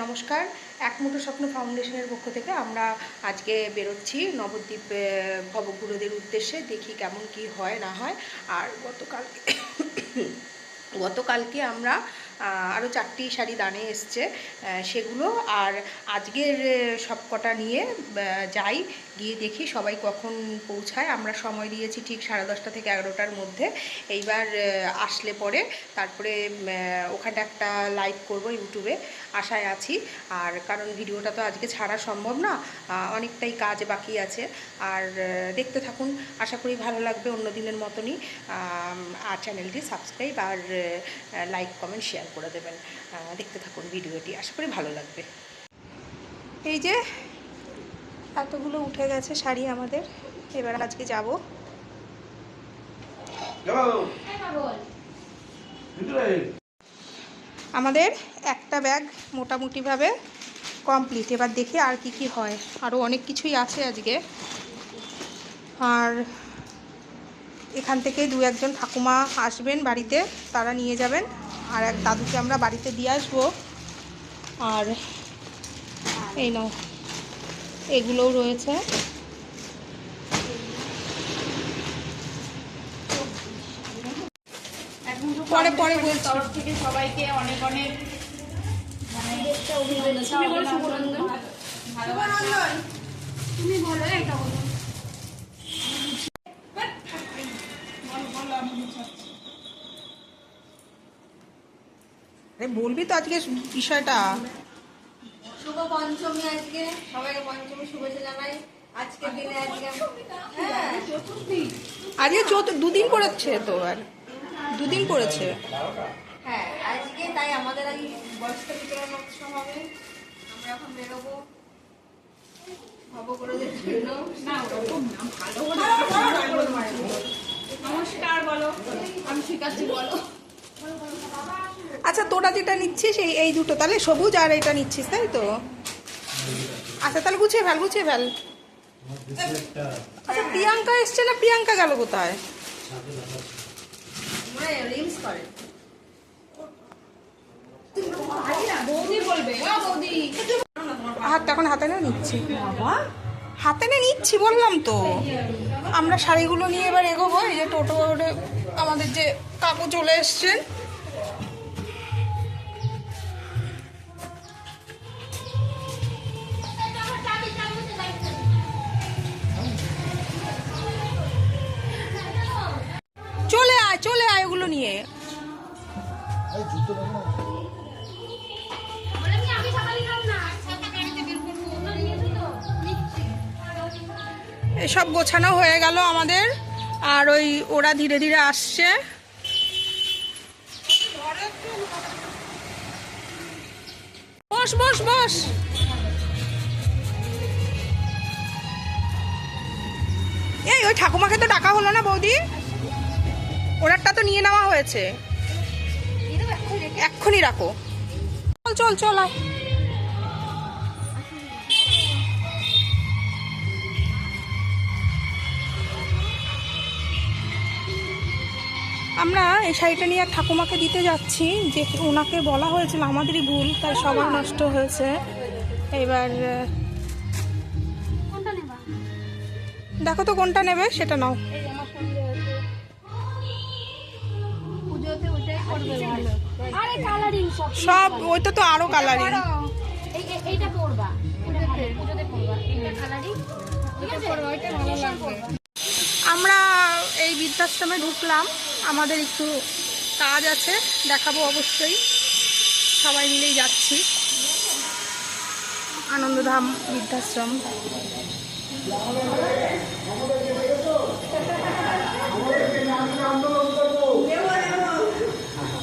নমস্কার। এক মুঠো স্বপ্ন ফাউন্ডেশনের পক্ষ থেকে আমরা আজকে বেরোচ্ছি নবদ্বীপ ভবগুরুদের উদ্দেশ্যে দেখি কেমন কি হয়, না হয়। আর গতকাল গতকালকে আমরা আরও চারটি শাড়ি দানে এসছে সেগুলো। আর আজকের সবকটা নিয়ে যাই, গিয়ে দেখি সবাই কখন পৌঁছায়। আমরা সময় দিয়েছি ঠিক সাড়ে দশটা থেকে এগারোটার মধ্যে। এইবার আসলে পরে তারপরে ওখানটা একটা লাইভ করব ইউটিউবে। আশায় আছি। আর কারণ ভিডিওটা তো আজকে ছাড়া সম্ভব না অনেকটাই কাজ বাকি আছে। আর দেখতে থাকুন। আশা করি ভালো লাগবে অন্য দিনের মতনই। আর চ্যানেলটি সাবস্ক্রাইব আর লাইক কমেন্ট শেয়ার করে দেবেন। দেখতে থাকুন ভিডিওটি। আশা করি ভালো লাগবে। এই যে এতগুলো উঠে গেছে শাড়ি আমাদের। এবার আজকে যাব। আমাদের একটা ব্যাগ মোটামুটিভাবে কমপ্লিট। এবার দেখি আর কি কি হয়। আরও অনেক কিছুই আছে আজকে। আর এখান থেকে দু একজন ঠাকুমা আসবেন বাড়িতে। তারা নিয়ে যাবেন। আর এক দাদুকে আমরা বাড়িতে দিয়ে আসব। আর এই নাও এগুলোও রয়েছে। পরে পরে বলছি। তরফ থেকে সবাইকে অনেক অনেক শুভেচ্ছা অভিনন্দন ভালোবাসা তুমি বলো এটা বলো। আরে বলবি তো আজকে বিষয়টা। শুভ পঞ্চমী আজকে সবাইকে পঞ্চমী শুভেচ্ছা জানাই। আজকের দিনে আজকে হ্যাঁ। আজকে চৌদ্দ দুদিন পড়েছে তো আর। দুদিন পড়েছে হ্যাঁ আজকে তাই আমাদের আজ বস্ত্র বিতরণ উৎসব হবে আমরা এখন বেরোবো। নমস্কার বলো আমি ঠিক আছি বলো। আচ্ছা তোরা যেটা নিচ্ছিস, এই এই দুটো, তাহলে সবুজ আর এটা নিচ্ছিস, তাই তো? আচ্ছা তাহলে গুছিয়ে ফেল গুছিয়ে ফেল। আচ্ছা প্রিয়াঙ্কা এসছে না প্রিয়াঙ্কা গেল কোথায়? হাত এখন হাতে না নিচ্ছি। হাতে না নিচ্ছি, বললাম তো। আমরা শাড়িগুলো নিয়ে এবার এগোবো, এই যে টোটো আমাদের যে কাকু চলে এসছেন চলে আয় চলে আয় ওগুলো নিয়ে। এসব গোছানো হয়ে গেল আমাদের। আর ওই ওরা ধীরে ধীরে আসছে। বস বস বস এই ওই ঠাকুমাকে তো ডাকা হলো না বৌদি? ওনারটা তো নিয়ে নেওয়া হয়েছে। এক্ষুনি রাখো। চল চল চল আয়। আমরা এই শাড়িটা নিয়ে এক ঠাকুমাকে দিতে যাচ্ছি, যে ওনাকে বলা হয়েছিল আমাদেরই ভুল তাই সবার নষ্ট হয়েছে। এবার দেখো তো কোনটা নেবে, সেটা নাও। সব ওইটা তো আরও কালারিং আমরা এই বৃদ্ধাশ্রমে ঢুকলাম। আমাদের একটু কাজ আছে, দেখাবো অবশ্যই। সবাই মিলেই যাচ্ছি। আনন্দধাম বৃদ্ধাশ্রম।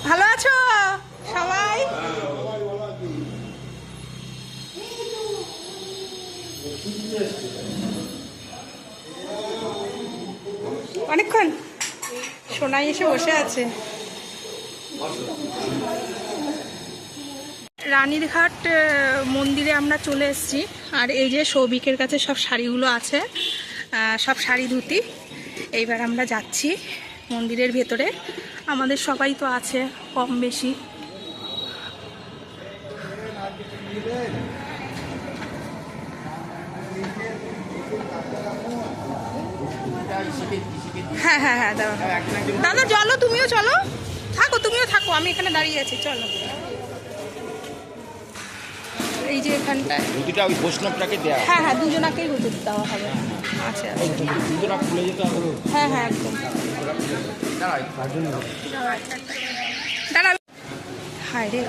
ভালো আছো? সবাই? অনেকক্ষণ সোনাই এসে বসে আছে। রানীরঘাট মন্দিরে আমরা চলে এসেছি। আর এই যে সৌভিকের কাছে সব শাড়িগুলো আছে সব শাড়ি ধুতি। এইবার আমরা যাচ্ছি মন্দিরের ভেতরে। আমাদের সবাই তো আছে, কম বেশি। হ্যাঁ হ্যাঁ হ্যাঁ দাও দাদা চলো তুমিও চলো। থাকো তুমিও থাকো আমি এখানে দাঁড়িয়ে আছি চলো। এই যে এখানটায়। রুটিটা ওই বৈষ্ণবটাকে দেয়া। হ্যাঁ হ্যাঁ দুজনাকেই হুজুর দেওয়া হবে। আচ্ছা আচ্ছা। খুলে যেতে হবে। হ্যাঁ হ্যাঁ একদম। দাঁড়া হায় রে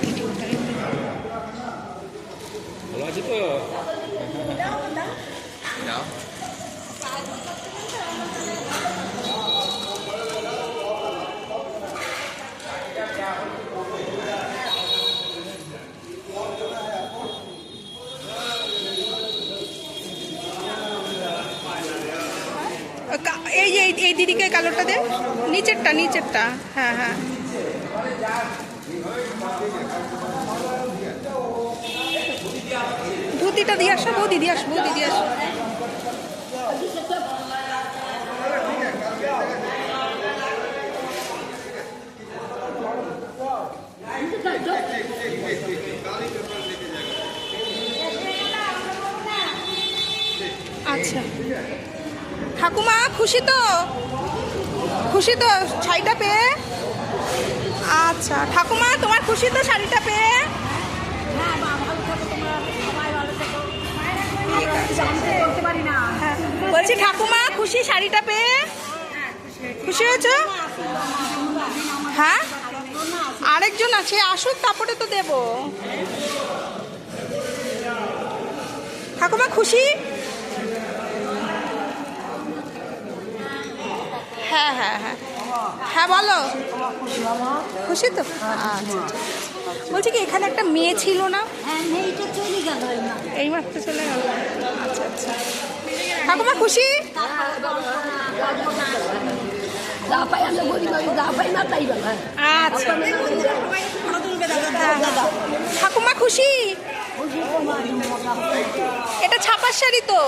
ভালো আছে তো দাও কা- এই দিদিকে কালোটা দে। নিচেরটা নিচেরটা। হ্যাঁ হ্যাঁ। ধুতিটা দিয়ে আসো, বৌদি দিয়ে আসো, বৌদি দিয়ে আসো। আচ্ছা। ঠাকুমা, খুশি তো? খুশি তো? শাড়িটা পেয়ে? আচ্ছা ঠাকুমা, তোমার খুশি তো শাড়িটা পেয়ে। বলছি, ঠাকুমা, খুশি শাড়িটা পেয়ে? খুশি হয়েছো? হ্যাঁ? আরেকজন আছে, আসুক, তারপরে তো দেবো। ঠাকুমা, খুশি হ্যাঁ হ্যাঁ হ্যাঁ হ্যাঁ বলো। খুশি তো? আচ্ছা বলছি কি এখানে একটা মেয়ে ছিল না? হ্যাঁ এই মাত্র চলে গেল। আচ্ছা আচ্ছা। ঠাকুমা খুশি? আচ্ছা। ঠাকুমা খুশি? এটা ছাপার শাড়ি তো।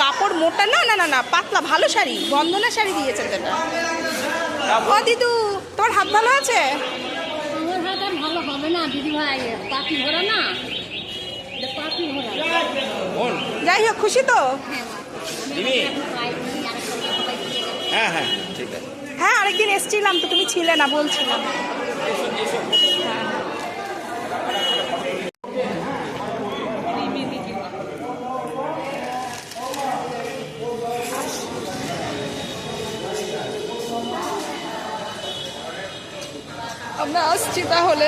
কাপড় মোটা না না না না পাতলা ভালো শাড়ি বন্দনা শাড়ি দিয়েছে যেটা ও দিদু তোমার হাত ভালো আছে? আমার হাত আর ভালো হবে না দিদি ভাই পাখি ভরা না। এটা যাই হোক খুশি তো? হ্যাঁ হ্যাঁ ঠিক আছে। হ্যাঁ আরেকদিন এসছিলাম তো তুমি ছিলে না বলছিলাম। আসছি তাহলে।